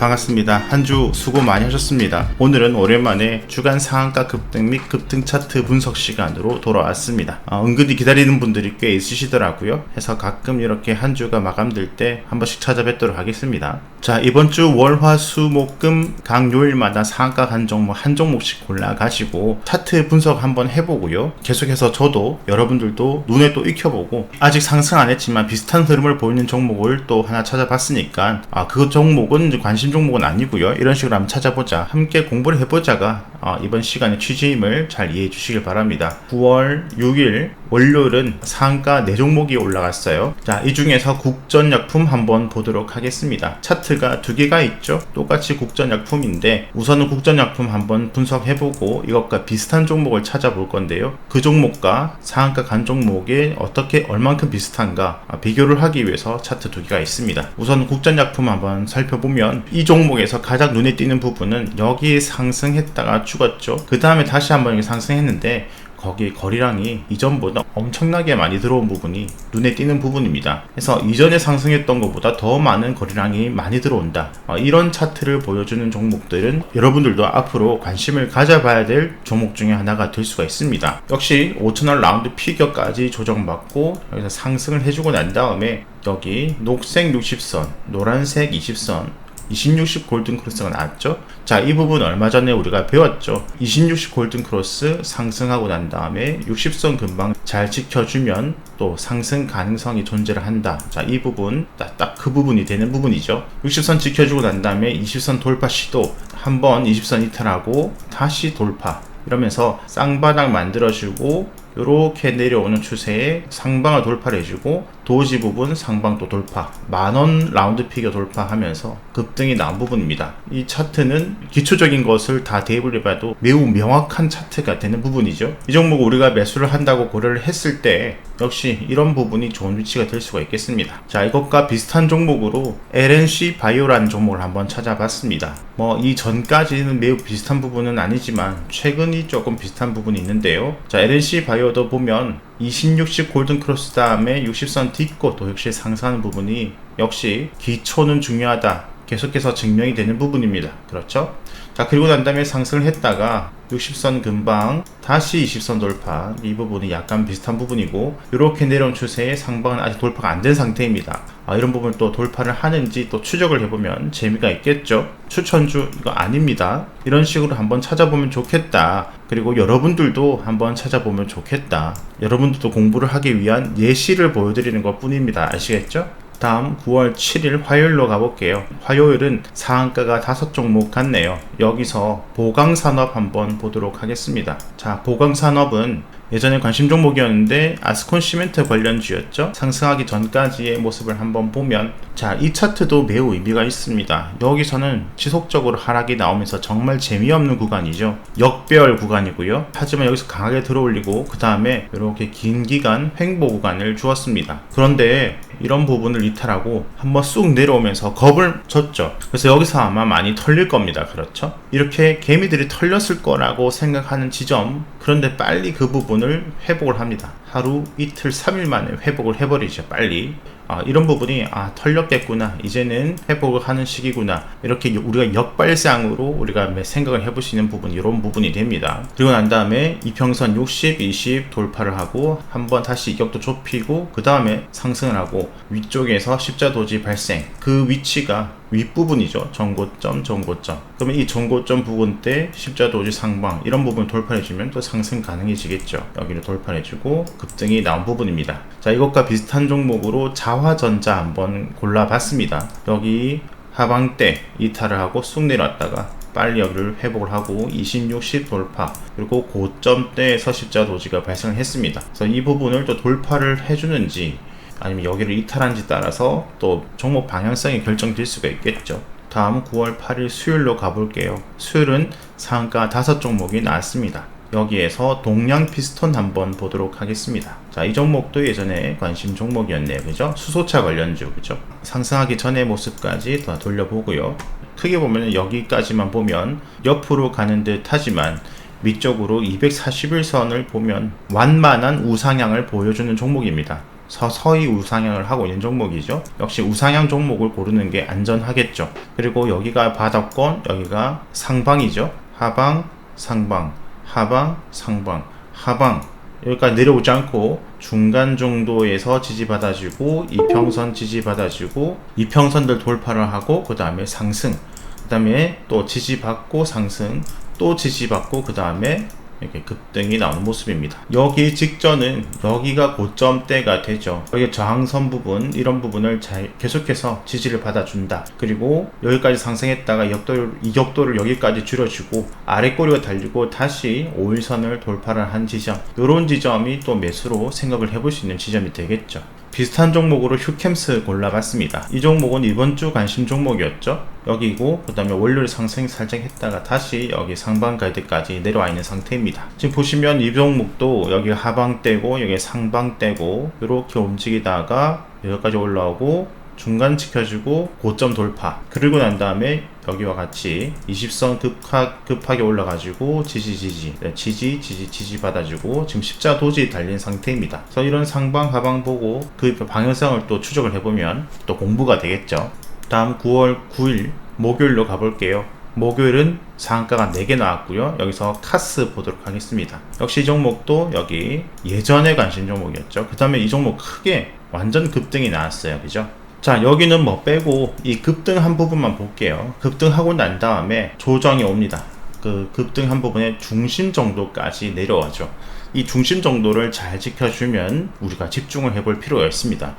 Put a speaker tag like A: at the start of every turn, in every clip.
A: 반갑습니다. 한 주 수고 많이 하셨습니다. 오늘은 오랜만에 주간 상한가 급등 및 급등 차트 분석 시간으로 돌아왔습니다. 어, 은근히 기다리는 분들이 꽤 있으시더라고요. 해서 가끔 이렇게 한 주가 마감될 때 한 번씩 찾아뵙도록 하겠습니다. 자, 이번 주 월, 화, 수, 목, 금, 각 요일마다 상한가 한 종목, 한 종목씩 골라 가지고 차트 분석 한번 해보고요. 계속해서 저도 여러분들도 눈에 또 익혀보고 아직 상승 안 했지만 비슷한 흐름을 보이는 종목을 또 하나 찾아봤으니까 아, 그 종목은 관심 종목은 아니고요. 이런 식으로 한번 찾아보자. 함께 공부를 해보자가 어, 이번 시간의 취지임을 잘 이해해 주시길 바랍니다. 9월 6일 월요일은 상가 4종목이 올라갔어요. 자, 이 중에서 국전약품 한번 보도록 하겠습니다. 차트가 두 개가 있죠. 똑같이 국전약품인데 우선은 국전약품 한번 분석해보고 이것과 비슷한 종목을 찾아볼 건데요. 그 종목과 상한가 간 종목에 어떻게 얼만큼 비슷한가 아, 비교를 하기 위해서 차트 두 개가 있습니다. 우선 국전약품 한번 살펴보면 이 종목에서 가장 눈에 띄는 부분은 여기에 상승했다가 죽었죠. 그 다음에 다시 한번 상승했는데 거기 거리량이 이전보다 엄청나게 많이 들어온 부분이 눈에 띄는 부분입니다. 그래서 이전에 상승했던 것보다 더 많은 거리량이 많이 들어온다. 어, 이런 차트를 보여주는 종목들은 여러분들도 앞으로 관심을 가져봐야 될 종목 중에 하나가 될 수가 있습니다. 역시 5천원 라운드 피겨까지 조정받고 여기서 상승을 해주고 난 다음에 여기 녹색 60선, 노란색 20선, 2060 골든 크로스가 나왔죠. 자, 이 부분 얼마 전에 우리가 배웠죠. 2060 골든 크로스 상승하고 난 다음에 60선 금방 잘 지켜주면 또 상승 가능성이 존재를 한다. 자, 이 부분 딱 그 부분이 되는 부분이죠. 60선 지켜주고 난 다음에 20선 돌파 시도 한번 20선 이탈하고 다시 돌파. 이러면서 쌍바닥 만들어주고 이렇게 내려오는 추세에 상방을 돌파를 해주고 도지 부분 상방도 돌파 만원 라운드 피겨 돌파하면서 급등이 나온 부분입니다. 이 차트는 기초적인 것을 다 대입을 해봐도 매우 명확한 차트가 되는 부분이죠. 이 종목 우리가 매수를 한다고 고려를 했을 때 역시 이런 부분이 좋은 위치가 될 수가 있겠습니다. 자 이것과 비슷한 종목으로 LNC 바이오라는 종목을 한번 찾아봤습니다. 뭐 이 전까지는 매우 비슷한 부분은 아니지만 최근이 조금 비슷한 부분이 있는데요. 자 LNC 바이오 도 보면 20, 60 골든 크로스 다음에 60선 딛고 또 역시 상승하는 부분이 역시 기초는 중요하다. 계속해서 증명이 되는 부분입니다. 그렇죠? 자, 그리고 난 다음에 상승을 했다가 60선 근방 다시 20선 돌파 이 부분이 약간 비슷한 부분이고 이렇게 내려온 추세의 상방은 아직 돌파가 안 된 상태입니다. 아, 이런 부분을 또 돌파를 하는지 또 추적을 해보면 재미가 있겠죠? 추천주 이거 아닙니다. 이런 식으로 한번 찾아보면 좋겠다. 그리고 여러분들도 한번 찾아보면 좋겠다. 여러분들도 공부를 하기 위한 예시를 보여드리는 것 뿐입니다. 아시겠죠 다음 9월 7일 화요일로 가볼게요. 화요일은 상한가가 다섯 종목 같네요. 여기서 보강산업 한번 보도록 하겠습니다. 자, 보강산업은 예전에 관심 종목이었는데 아스콘 시멘트 관련주였죠. 상승하기 전까지의 모습을 한번 보면 자, 이 차트도 매우 의미가 있습니다. 여기서는 지속적으로 하락이 나오면서 정말 재미없는 구간이죠. 역배열 구간이고요. 하지만 여기서 강하게 들어올리고 그 다음에 이렇게 긴 기간 횡보 구간을 주었습니다. 그런데 이런 부분을 이탈하고 한번 쑥 내려오면서 겁을 줬죠. 그래서 여기서 아마 많이 털릴 겁니다. 그렇죠? 이렇게 개미들이 털렸을 거라고 생각하는 지점 그런데 빨리 그 부분을 회복을 합니다. 하루, 이틀, 3일 만에 회복을 해버리죠. 빨리. 아, 이런 부분이 아 털렸겠구나. 이제는 회복을 하는 시기구나. 이렇게 우리가 역발상으로 우리가 생각을 해볼 수 있는 부분 이런 부분이 됩니다. 그리고 난 다음에 이평선 60, 20 돌파를 하고 한번 다시 이격도 좁히고 그 다음에 상승을 하고 위쪽에서 십자도지 발생. 그 위치가 윗부분이죠. 전고점, 전고점. 그러면 이 전고점 부분 때 십자도지 상방 이런 부분 돌파해주면 또 상승 가능해지겠죠. 여기를 돌파해주고 급등이 나온 부분입니다. 자, 이것과 비슷한 종목으로 자화전자 한번 골라봤습니다. 여기 하방 때 이탈을 하고 쑥 내려왔다가 빨리 여기를 회복을 하고 20, 60 돌파 그리고 고점대에서 십자 도지가 발생을 했습니다. 그래서 이 부분을 또 돌파를 해주는지 아니면 여기를 이탈한지 따라서 또 종목 방향성이 결정될 수가 있겠죠. 다음 9월 8일 수요일로 가볼게요. 수요일은 상가 5 종목이 나왔습니다. 여기에서 동양 피스톤 한번 보도록 하겠습니다. 자, 이 종목도 예전에 관심 종목이었네요. 그죠? 수소차 관련주, 그죠? 상승하기 전의 모습까지 더 돌려보고요. 크게 보면 여기까지만 보면 옆으로 가는 듯 하지만 위쪽으로 241선을 보면 완만한 우상향을 보여주는 종목입니다. 서서히 우상향을 하고 있는 종목이죠. 역시 우상향 종목을 고르는 게 안전하겠죠. 그리고 여기가 바닥권, 여기가 상방이죠. 하방, 상방, 하방, 상방, 하방. 여기까지 내려오지 않고 중간 정도에서 지지받아주고 이평선 지지받아주고 이평선들 돌파를 하고 그 다음에 상승 그 다음에 또 지지받고 상승 또 지지받고 그 다음에 이렇게 급등이 나오는 모습입니다. 여기 직전은 여기가 고점대가 되죠. 여기 저항선 부분 이런 부분을 잘 계속해서 지지를 받아준다. 그리고 여기까지 상승했다가 역도를 이 역도를 여기까지 줄여주고 아래 꼬리가 달리고 다시 5일선을 돌파를 한 지점. 이런 지점이 또 매수로 생각을 해볼 수 있는 지점이 되겠죠. 비슷한 종목으로 휴캠스 골라봤습니다. 이 종목은 이번 주 관심 종목이었죠. 여기고 그 다음에 월요일 상승 살짝 했다가 다시 여기 상방 가이드까지 내려와 있는 상태입니다. 지금 보시면 이 종목도 여기 하방대고 여기 상방대고 이렇게 움직이다가 여기까지 올라오고 중간 지켜주고 고점 돌파 그리고 난 다음에 여기와 같이 20선 급하, 급하게 올라가지고 지지 지지 네, 지지 지지 지지 받아주고 지금 십자 도지 달린 상태입니다 그래서 이런 상방 하방 보고 그 방향성을 또 추적을 해보면 또 공부가 되겠죠 다음 9월 9일 목요일로 가볼게요 목요일은 상한가가 4개 나왔고요. 여기서 카스 보도록 하겠습니다. 역시 이 종목도 여기 예전에 관심 종목이었죠. 그 다음에 이 종목 크게 완전 급등이 나왔어요. 그죠? 자 여기는 뭐 빼고 이 급등한 부분만 볼게요. 급등하고 난 다음에 조정이 옵니다. 그 급등한 부분의 중심 정도까지 내려와죠. 이 중심 정도를 잘 지켜주면 우리가 집중을 해볼 필요가 있습니다.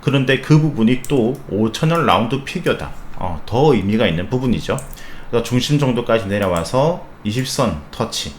A: 그런데 그 부분이 또 5천원 라운드 피겨다. 어, 더 의미가 있는 부분이죠. 그래서 중심 정도까지 내려와서 20선 터치.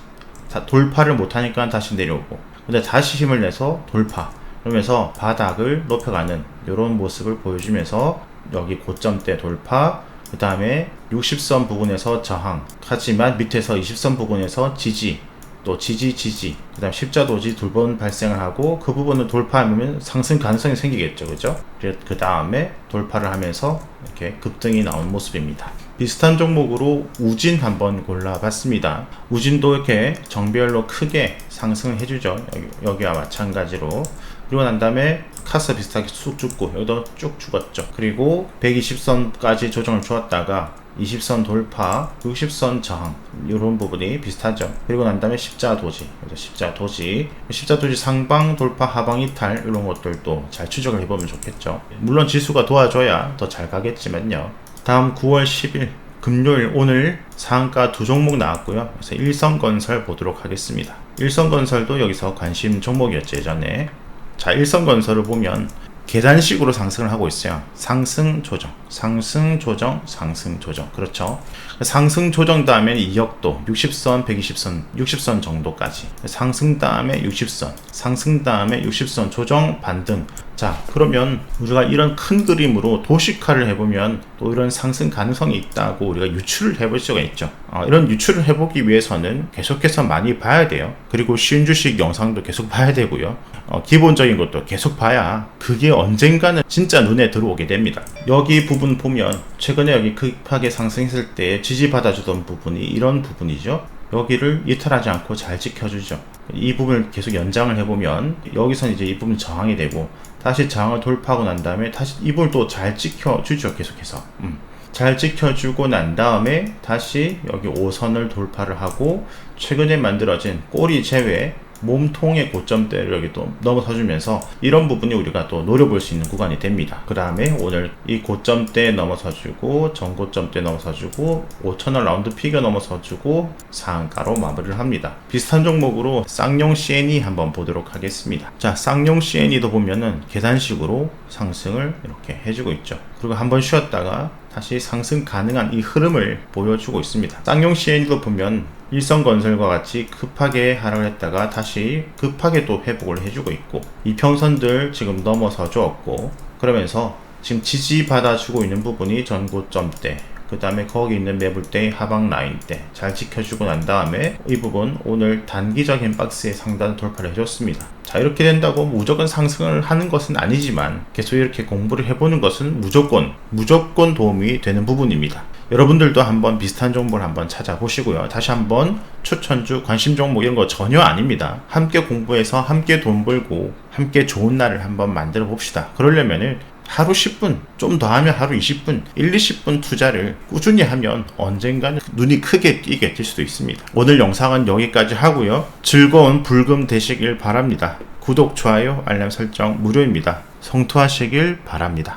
A: 돌파를 못하니까 다시 내려오고. 근데 다시 힘을 내서 돌파 그러면서 바닥을 높여가는 이런 모습을 보여주면서 여기 고점대 돌파 그 다음에 60선 부분에서 저항. 하지만 밑에서 20선 부분에서 지지 또 지지 지지 그 다음 십자도지 두 번 발생을 하고 그 부분을 돌파하면 상승 가능성이 생기겠죠. 그죠? 그 다음에 돌파를 하면서 이렇게 급등이 나온 모습입니다. 비슷한 종목으로 우진 한번 골라봤습니다. 우진도 이렇게 정별로 크게 상승을 해주죠. 여기, 여기와 마찬가지로 그리고 난 다음에 카스 비슷하게 쑥 죽고 여기도 쭉 죽었죠. 그리고 120선까지 조정을 주었다가 20선 돌파, 60선 저항 이런 부분이 비슷하죠. 그리고 난 다음에 십자 도지, 십자 도지, 십자 도지 상방 돌파, 하방 이탈 이런 것들도 잘 추적을 해보면 좋겠죠. 물론 지수가 도와줘야 더 잘 가겠지만요. 다음 9월 10일 금요일 오늘 상한가 두 종목 나왔고요. 그래서 일성건설 보도록 하겠습니다. 일성건설도 여기서 관심 종목이었죠 예전에 자, 일성건설을 보면 계단식으로 상승을 하고 있어요. 상승 조정, 상승 조정, 상승 조정. 그렇죠. 상승 조정 다음에 2역도 60선, 120선, 60선 정도까지. 상승 다음에 60선, 상승 다음에 60선 조정 반등. 자, 그러면 우리가 이런 큰 그림으로 도식화를 해보면 또 이런 상승 가능성이 있다고 우리가 유출을 해볼 수가 있죠. 어, 이런 유출을 해보기 위해서는 계속해서 많이 봐야 돼요. 그리고 쉬운 주식 영상도 계속 봐야 되고요. 어, 기본적인 것도 계속 봐야 그게 언젠가는 진짜 눈에 들어오게 됩니다. 여기 부분 보면 최근에 여기 급하게 상승했을 때 지지받아주던 부분이 이런 부분이죠. 여기를 이탈하지 않고 잘 지켜주죠. 이 부분을 계속 연장을 해보면 여기서 이제 이 부분 저항이 되고 다시 저항을 돌파하고 난 다음에 다시 이 부분을 또잘 지켜주죠. 계속해서. 음. 잘 지켜주고 난 다음에 다시 여기 5선을 돌파를 하고 최근에 만들어진 꼬리 제외 몸통의 고점대를 여기 또 넘어서주면서 이런 부분이 우리가 또 노려볼 수 있는 구간이 됩니다. 그 다음에 오늘 이 고점대 넘어서주고 전고점대 넘어서주고 5천원 라운드 피겨 넘어서주고 상한가로 마무리를 합니다. 비슷한 종목으로 쌍용 CNE 한번 보도록 하겠습니다. 자, 쌍용 CNE도 보면은 계단식으로 상승을 이렇게 해주고 있죠. 그리고 한번 쉬었다가 다시 상승 가능한 이 흐름을 보여주고 있습니다. 쌍용 CNE도 보면 일성건설과 같이 급하게 하락을 했다가 다시 급하게 또 회복을 해주고 있고 이평선들 지금 넘어서 주었고 그러면서 지금 지지받아주고 있는 부분이 전고점대 그 다음에 거기 있는 매물대 하방 라인대 잘 지켜주고 난 다음에 이 부분 오늘 단기적인 박스의 상단 돌파를 해줬습니다 자 이렇게 된다고 무조건 상승을 하는 것은 아니지만 계속 이렇게 공부를 해보는 것은 무조건 무조건 도움이 되는 부분입니다 여러분들도 한번 비슷한 정보를 한번 찾아보시고요. 다시 한번 추천주, 관심 종목 이런 거 전혀 아닙니다. 함께 공부해서 함께 돈 벌고 함께 좋은 날을 한번 만들어 봅시다. 그러려면은 하루 10분, 좀 더 하면 하루 20분, 1, 20분 투자를 꾸준히 하면 언젠가는 눈이 크게 띄게 될 수도 있습니다. 오늘 영상은 여기까지 하고요. 즐거운 불금 되시길 바랍니다. 구독, 좋아요, 알람 설정 무료입니다. 성투하시길 바랍니다.